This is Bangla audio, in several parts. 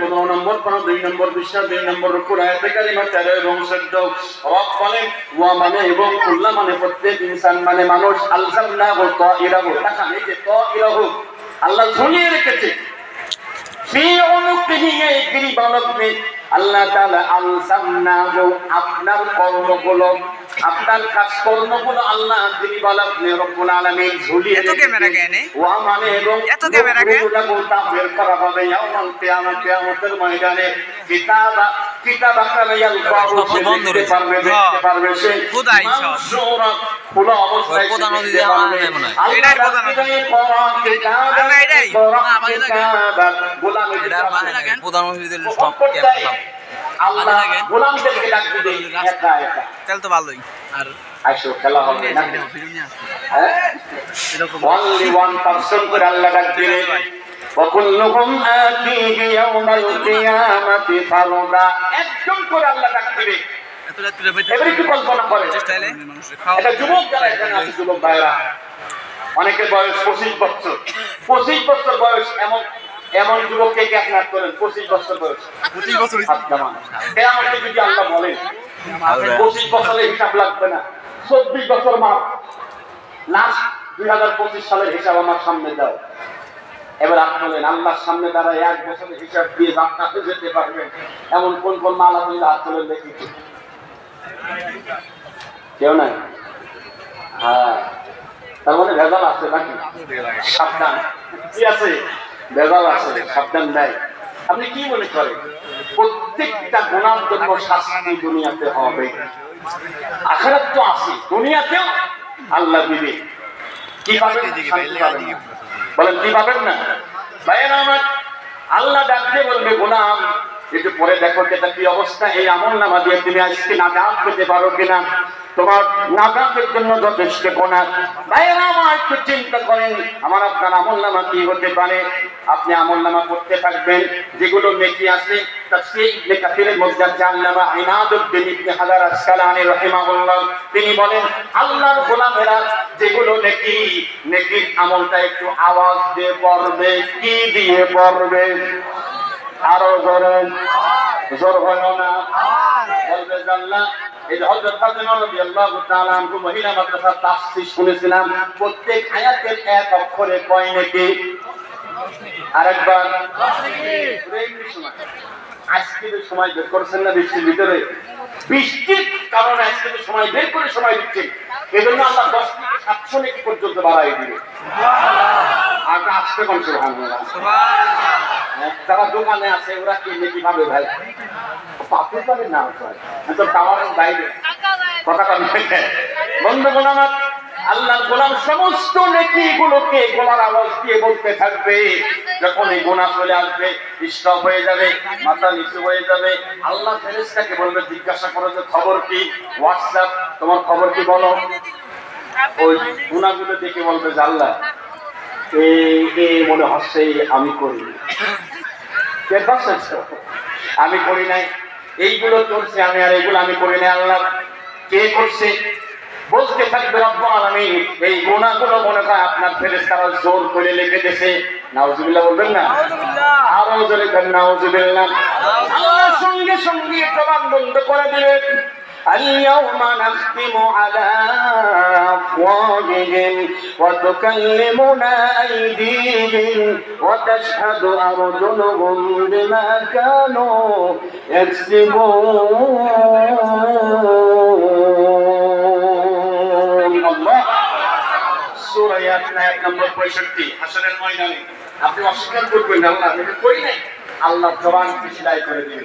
পনেরো নম্বর পনেরো দুই নম্বর বিশ্বাস দুই নম্বর রুকুর আয়াতে কারিমা তেরো এবং চোদ্দ। রব বলে ওয়া মানে এবং কুল্লা মানে প্রত্যেক ইনসান মানে মানুষ। আলজামনা ও ত ইরাহু তাকান এই যে ত ইরাহু আল্লাহ শুনিয়ে রেখেছে। ফি এই গিরিবালককে আল্লাহ তাআলা আলজামনাহু আপনার কর্মগুলো আপনার কাজকর্মগুলো আল্লাহ গিরিবালককে রব্বুল আলামিন ঝুলিয়ে এত ক্যামেরা। কেনে? ওয়া এবং এত ক্যামেরা কে? তা বের করা হবে ইয়াউমাল কিয়ামতের ময়দানে কিতাবা কিতাব আকারে ইয়ালকাহু সে বন্ধ দেখতে পারবে দেখতে। পারবে সে সব। মানসুরা খোলা অবস্থায় সে অতিথি দেখতে আমার পারবে। মনে এটাই। কোরআন কিতাব, আল্লাহ এটাই। না, আমাকে লাগে। গোলামের এটা। মানে প্রধানমন্ত্রীদের সব মোহাম্মদ ক্যাম্প চাই, সব। আল্লাহ লাগে। গোলামদেরকে ডাকতে দেয়, একা একা। তাহলে তো ভালোই আর আসো, খেলা হবে নাকি? ফিল্মে আছে হ্যাঁ? এরকম only one person করে আল্লাহ ডাক দিলে وكلهم آتيه يوم القيامة فردا একজন করে আল্লাহ ডাক দিবে এত রাত করে বাইতে এবার একটু কল্পনা করেন স্টাইলে মানুষের খাওয়া এটা যুবক যারা এখানে আছে যুবক ভাইরা অনেকের বয়স পঁচিশ বছর পঁচিশ বছর বয়স এমন এমন যুবককে জ্ঞাপনাথ করেন পঁচিশ বছর বয়স পঁচিশ বছর হাত নামান। কেয়ামতে যদি আল্লাহ বলেন পঁচিশ বছরের হিসাব লাগবে না চব্বিশ বছর মার লাস্ট দুই হাজার পঁচিশ সালের হিসাব আমার সামনে দাও এবার আপনি বলেন, আল্লাহর সামনে দাঁড়ায় এক বছরের হিসাব দিয়ে জান্নাতে যেতে পারবেন। এমন কোন কোন মালা তুলে হাত তুলে দেখি কেউ নাই? হ্যাঁ। তার মানে ভেজাল আছে নাকি? সাবধান। কি আছে? ভেজাল আছে, সাবধান নাই। আপনি কি মনে করেন, প্রত্যেকটা গুণার জন্য শাস্তি দুনিয়াতে হবে। আখেরাত তো আছে, দুনিয়াতেও আল্লাহ দিবে। কি পাবেন। বলেন, কি পাবেন না? ভাইয়ের আমার, আল্লাহ ডাকতে বলবে, গোলাম একটু পরে দেখো এটা কি অবস্থা, এই আমল নামা দিয়ে তুমি আজকে নাজাত পেতে পারো কিনা? তোমার নাজাতের জন্য যথেষ্ট কোনা ভাইয়েরা আমার একটু চিন্তা করেন, আমার আপনার আমল নামা কি হতে পারে? আপনি আমল নামা করতে থাকবেন। যেগুলো নেকি আছে তিনি বলেন, আল্লাহর গোলামেরা যেগুলো নেকি, নেকির আমলটা একটু আওয়াজ দিয়ে পড়বে, কি দিয়ে পড়বে? আরও জোরে। জোর হলো না? বলবে জানলা এই হযরত মহিলা মাদ্রাসার তাফসীর শুনেছিলাম, প্রত্যেক আয়াতের এক অক্ষরে কয় নাকি? আরেকবার। আজকে সময়। বের করছেন না বৃষ্টির ভিতরে। বৃষ্টির কারণে আজকে সময় বের করে সময় দিচ্ছেন। এই জন্য আল্লাহ দশ থেকে সাতশো নাকি পর্যন্ত বাড়াই দিবে। আর আসতে কোন সুবহানাল্লাহ। যারা দোকানে আছে ওরা কিনলে কীভাবে ভাই? পাপের পাবে না হয় তো টাওয়ারের বাইরে। কথা কম বন্ধুগণ আমার আল্লাহ গোলাম সমস্ত নেকি গুলোকে গোলার আওয়াজ দিয়ে বলতে থাকবে। যখন এই গোনা চলে আসবে স্টপ হয়ে যাবে, মাথা নিচু হয়ে যাবে। আল্লাহ ফেরেশতাকে বলবে, জিজ্ঞাসা করো যে খবর কি? হোয়াটসঅ্যাপ তোমার খবর কি বলো? ওই গুণাগুলো দেখে বলবে এই এই মনে হচ্ছে আমি করি আমি করি নাই। এইগুলো করছে আমি আর এইগুলো আমি করি নাই, আল্লাহ। কে করছে? বলতে থাকবে রব্বুল আলামিন এই গুনাহগুলো মনে হয় আপনার ফেরেশতারা জোর করে লিখে দিয়েছে নাউজুবিল্লাহ বলবেন না আরো জোরে করেন নাউজুবিল্লাহ আল্লাহ সঙ্গে সঙ্গে জবান বন্ধ করে দিলেন اليوم نختم على أفواههم وتكلمنا أيديهم وتشهد أرجلهم بما كانوا يكسبون সূরা ইয়াসিন নম্বর 65 হাসরের ময়দানে। আপনি অস্বীকার করবেন আল্লাহ আমি করি নাই। আল্লাহ জবান পিছলাই করে দিবে?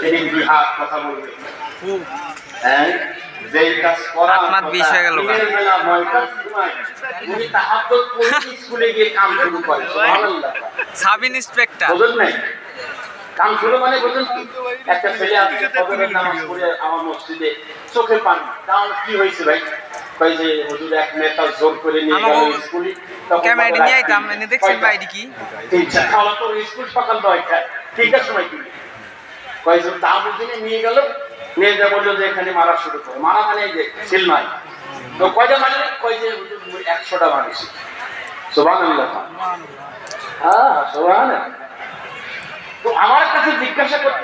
তিনি দুই হাত কথা বলবে। হ্যাঁ? যেই কাজ করা হাত মাত গেল বেলা নয়টার সময় উনি তাহাজ্জুদ পড়ে স্কুলে গিয়ে কাম শুরু করে সুবহানাল্লাহ। Sub inspector. বোঝেন নাই? কাম শুরু মানে কি? একটা ছেলে আজকে নামাজ পড়ে আমার মসজিদে চোখে পানি। তাহলে কি হয়েছে ভাই? কই যে হুজুর এক নেতা জোর করে নিয়ে গেল স্কুলে তখন নিয়ে আইতাম এনে দেখছেন বাইরে কি? তিনটা তাহলে তো স্কুল সকাল নয়টা তিনটার সময় কি কয়েকজন তা বুঝিনে নিয়ে গেল নিয়ে যা বলল যে এখানে মারা শুরু করে। মারা মানে তো কয়টা মানে? যে হুজুর একশোটা সুবহানাল্লাহ। হ্যাঁ তো আমার কাছে জিজ্ঞাসা করতে